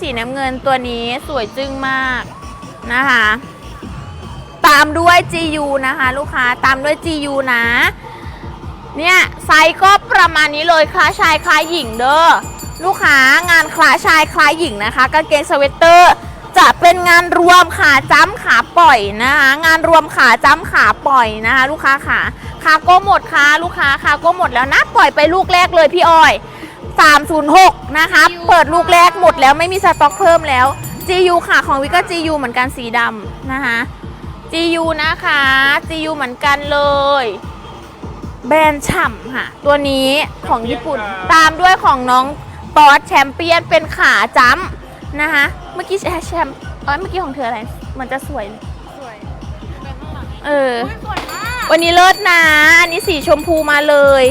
สีน้ำเงินตัวนี้สวยจึ้งมากนะคะ ตามด้วย GU นะคะ ลูกค้าตามด้วย GU นะเนี่ยไซส์ก็ประมาณนี้เลยคล้ายชายคล้ายหญิงเด้อลูกค้างานคล้ายชายคล้ายหญิงนะคะกางเกงสเวตเตอร์ จะเป็นงานรวมขาจ้ำขาปล่อยนะคะงานรวมขาจ้ำขาปล่อยนะคะ ลูกค้าขาคาโก้หมดค่ะลูกค้าคาโก้หมดแล้วนะปล่อยไปลูกแรกเลยพี่อ้อย 306 นะคะ เปิดลูกแรกหมดแล้วไม่มีสต็อกเพิ่มแล้ว GU ค่ะของวิก็ GU เหมือนกันสีดำนะคะ GU นะคะ GU เหมือนกันเลย แบรนด์ฉ่ำค่ะ ตัวนี้ของญี่ปุ่นตามด้วยของน้องตอสแชมเปี้ยนเป็นขาจ้ำนะคะ เมื่อกี้แชมเอ้ยเมื่อกี้ของเธออะไรมันจะสวยเลยสวยเป็นข้างหลังเอออุ๊ยสวยมากวันนี้เลิศนะ อันนี้สีชมพูมาเลย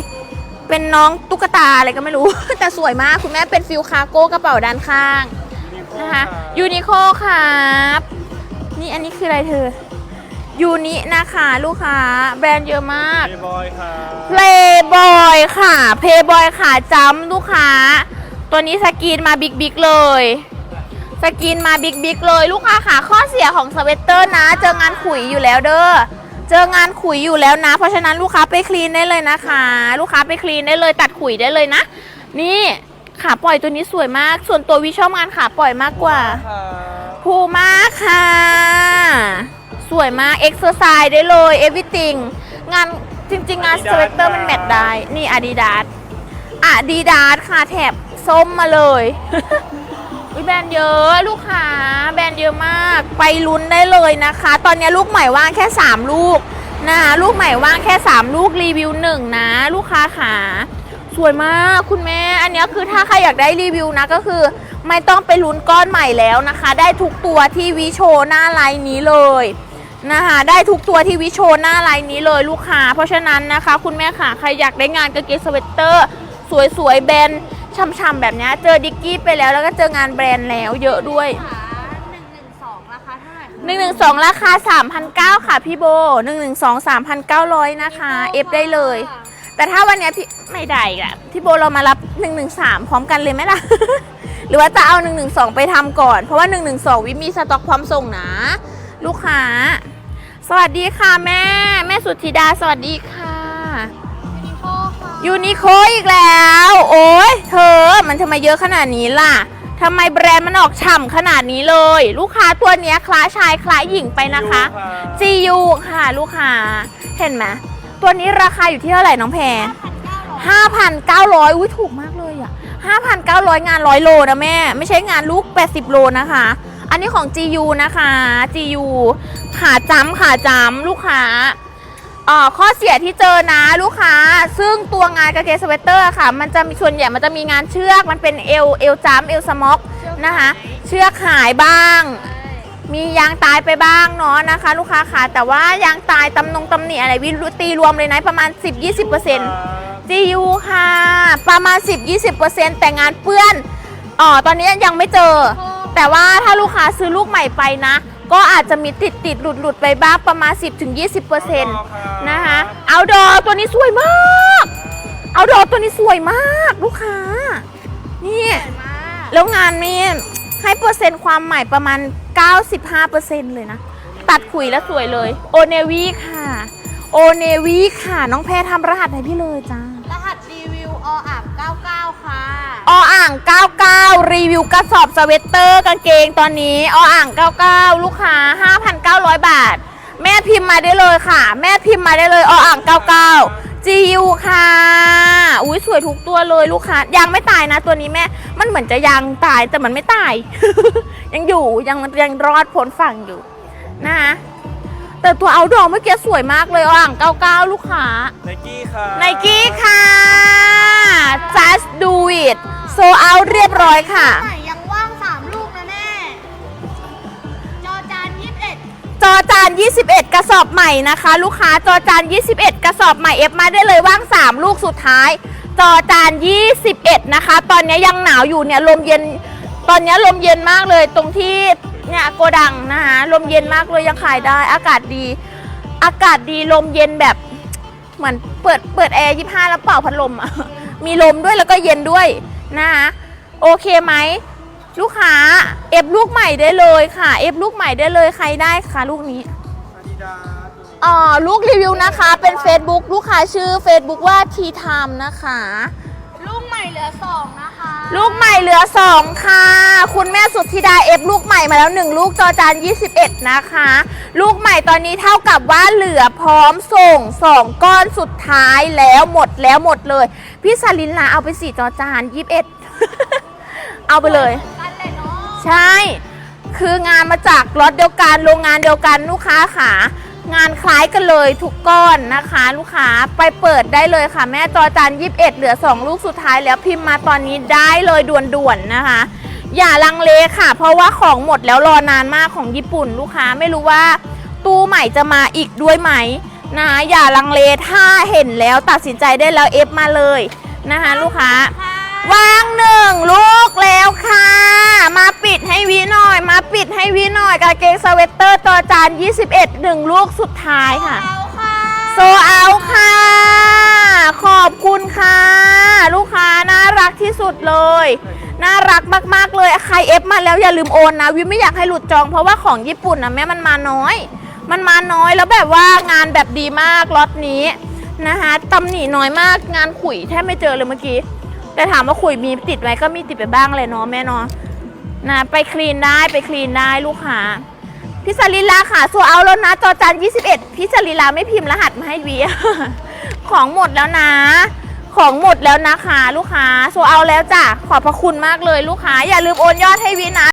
เป็นน้องตุ๊กตาอะไรก็ไม่รู้ แต่สวยมากคุณแม่เป็นฟิลคาร์โก้กระเป๋าด้านข้างนะคะยูนิโคครับนี่อันนี้คืออะไรเธอยูนินะคะลูกค้า แบรนด์เยอะมากเบย์บอยค่ะเพลย์บอยค่ะเพลย์บอยขาจ้ำลูกค้า ตัวนี้สกรีนมาบิ๊กบิ๊กเลย สกรีนมาบิ๊กบิ๊กเลย ลูกค้าค่ะข้อเสียของสเวตเตอร์นะ เจองานขุยอยู่แล้วเด้อ เจองานขุยอยู่แล้วนะ เพราะฉะนั้นลูกค้าไปคลีนได้เลยนะคะ ลูกค้าไปคลีนได้เลย ตัดขุยได้เลยนะ นี่ขาปล่อยตัวนี้สวยมาก ส่วนตัววิชอบงานขาปล่อยมากกว่าค่ะพูมาค่ะ สวยมากเอ็กซ์เซอร์ไซส์ได้เลยเอวิติงงานจริง ๆ งานสเวตเตอร์มันแมทได้ นี่อาดิดาสอาดิดาสค่ะแถบส้มมาเลย อุ๊ยแบรนด์เยอะลูกค้าแบรนด์เยอะมาก ไปลุ้นได้เลยนะคะ ตอนนี้ลูกใหม่ว่างแค่ 3 ลูกนะคะลูกใหม่ว่างแค่ 3 ลูกรีวิวหนึ่งนะ ลูกค้าขาสวยมากคุณแม่ อันนี้คือถ้าใครอยากได้รีวิวนะก็คือ ไม่ต้องไปลุ้นก้อนใหม่แล้วนะคะ ได้ทุกตัวที่วิโชหน้าไลน์นี้เลยนะคะได้ทุกตัวที่วิโชหน้าไลน์นี้เลยลูกค้า เพราะฉะนั้นนะคะ คุณแม่ค่ะใครอยากได้งานกางเกงสเวตเตอร์ สวยๆแบรนด์ ช่ำๆแบบเนี้ยเจอดิกกี้ไปแล้วแล้วก็เจองานแบรนด์แล้วเยอะด้วยขาหนึ่งหนึ่งสองราคาเท่าไหร่คะ1นึราคา 3,900 ค่ะพี่โบ 1 1 2 3,900 นะคะ เอฟได้เลย แต่ถ้าวันเนี้ยพี่ไม่ได้อีกละพี่โบเรามารับ 113 พร้อมกันเลยไหมล่ะ หรือว่าจะเอา 112 ไปทำก่อน เพราะว่า 112 วิมีสต็อกพร้อมส่งนะ ลูกค้า สวัสดีค่ะแม่ แม่สุธิดาสวัสดีค่ะยูนิโคค่ะ ยูนิโคอีกแล้ว โอ้ยเธอ มันทำไมเยอะขนาดนี้ล่ะทำไมแบรนด์มันออกฉ่ำขนาดนี้เลย ลูกค้าตัวเนี้ยคล้ายชายคล้ายหญิงไปนะคะ GU ค่ะลูกค้า เห็นไหมตัวนี้ราคาอยู่ที่เท่าไหร่น้องแพรพันเก้าร้อย5,900 อุ้ยถูกมากเลยอะ 5,900 งาน 100 โลนะแม่ ไม่ใช่งานลูก 80 โลนะคะ อันนี้ของ GU นะคะ GU ขาจ้ำขาจ้ำลูกค้าเอ่อข้อเสียที่เจอนะลูกค้า ซึ่งตัวงานกางเกสเวตเตอร์ค่ะ มันจะมีส่วนใหญ่มันจะมีงานเชือกมันเป็นเอวเอวจ้ำเอวสม็อกนะคะเชือกหายบ้าง มียางตายไปบ้างเนาะนะคะ ลูกค้าค่ะ แต่ว่ายางตายตำนงตำหนิอะไรวิตีรวมเลยนะประมาณ 10-20% GU ค่ะ ประมาณ 10-20%แต่งานเปื้อนอ๋อตอนนี้ยังไม่เจอ แต่ว่าถ้าลูกค้าซื้อลูกใหม่ไปนะ ก็อาจจะมีติดติดหลุดหลุดไปบ้างประมาณ 10-20%นะคะเอาดอตัวนี้สวยมากเอาดอตัวนี้สวยมากลูกค้า นี่สวยมากแล้วงานนี่ให้เปอร์เซ็นต์ความใหม่ประมาณ 95%เลยนะ ตัดขุยแล้วสวยเลย โอเนวีค่ะ โอเนวีค่ะ น้องแพรทำรหัสให้พี่เลยจ้า รหัสรีวิวออ่าง99 ค่ะ ออ่าง 99 รีวิวกระสอบสเวตเตอร์กางเกงตอนนี้ออ่าง 99 ลูกค้า 5,900 บาท แม่พิมพ์มาได้เลยค่ะ แม่พิมพ์มาได้เลยออ่าง 99 GU ค่ะ อุ้ยสวยทุกตัวเลยลูกค้ายังไม่ตายนะตัวนี้แม่ มันเหมือนจะยังตายแต่มันไม่ตาย ยังอยู่ยังยังรอดพ้นฝั่งอยู่นะคะแต่ตัวเอาดอเมื่อกี้สวยมากเลยออ่าง 99 ลูกค้าไนกี้ค่ะไนกี้ค่ะ just do it so out เรียบร้อยค่ะใหม่ยังว่าง3ลูกนะแม่ จอจาน21จอจาน 21 กระสอบใหม่นะคะ ลูกค้าจอจาน 21 กระสอบใหม่เอฟมาได้เลยว่าง 3 ลูกสุดท้าย จอจาน 21 นะคะ ตอนนี้ยังหนาวอยู่เนี่ยลมเย็น ตอนนี้ลมเย็นมากเลยตรงที่เนี่ยโกดังนะคะลมเย็นมากเลยยังขายได้ อากาศดี อากาศดีลมเย็นแบบเหมือนเปิดเปิดแอร์ 25 แล้วเป่าพัดลมอะมีลมด้วยแล้วก็เย็นด้วย นะคะโอเคไหมลูกค้าเอฟลูกใหม่ได้เลยค่ะเอฟลูกใหม่ได้เลยใครได้คะลูกนี้อาดิดาสอ๋อลูกรีวิวนะคะ เป็น Facebook ลูกค้าชื่อ Facebook ว่าทีไทม์นะคะ ลูกใหม่เหลือสองนะคะ ลูกใหม่เหลือ 2 ค่ะ คุณแม่สุดธิดาเอฟลูกใหม่มาแล้ว 1 ลูกจอจาน 21 นะคะ ลูกใหม่ตอนนี้เท่ากับว่าเหลือพร้อมส่ง 2 ก้อนสุดท้ายแล้วหมดแล้วหมดเลย พี่สลินลาเอาไปสี่จอจาน 21 เอาไปเลยกันเลย ใช่ คืองานมาจากรถเดียวกันโรงงานเดียวกันลูกค้าค่ะ งานคล้ายกันเลยทุกก้อนนะคะ ลูกค้าไปเปิดได้เลยค่ะ แม่จอจาน21 เหลือ 2 ลูกสุดท้ายแล้วพิมพ์มาตอนนี้ได้เลยด่วนๆนะคะ อย่าลังเลค่ะ เพราะว่าของหมดแล้วรอนานมากของญี่ปุ่นลูกค้าไม่รู้ว่า ตู้ใหม่จะมาอีกด้วยไหมนะอย่าลังเลถ้าเห็นแล้วตัดสินใจได้แล้วเอฟมาเลยนะคะ ลูกค้า วางหนึ่งลูกแล้วค่ะ มาปิดให้วีหน่อย มาปิดให้วีหน่อยกางเกงสเวตเตอร์ตัวจาน 21หนึ่งลูกสุดท้ายค่ะ โซเอาค่ะ ขอบคุณค่ะ ลูกค้าน่ารักที่สุดเลย น่ารักมากๆเลยใครเอฟมาแล้วอย่าลืมโอนนะ วิไม่อยากให้หลุดจองเพราะว่าของญี่ปุ่นนะแม่มันมาน้อย มันมาน้อยแล้วแบบว่างานแบบดีมากล็อตนี้นะคะตำหนิน้อยมากงานขุยแทบไม่เจอเลยเมื่อกี้ แต่ถามว่าขุยมีติดไหมก็มีติดไปบ้างเลยเนาะแม่เนาะนะไปคลีนได้ไปคลีนได้ลูกค้าพี่สลิลาค่ะโซเอาแล้วนะจอจัน21พี่สลิลาไม่พิมพ์รหัสมาให้วีของหมดแล้วนะ ของหมดแล้วนะคะ ลูกค้าโซเอาแล้วจ้ะขอบพระคุณมากเลยลูกค้า อย่าลืมโอนยอดให้วีนะ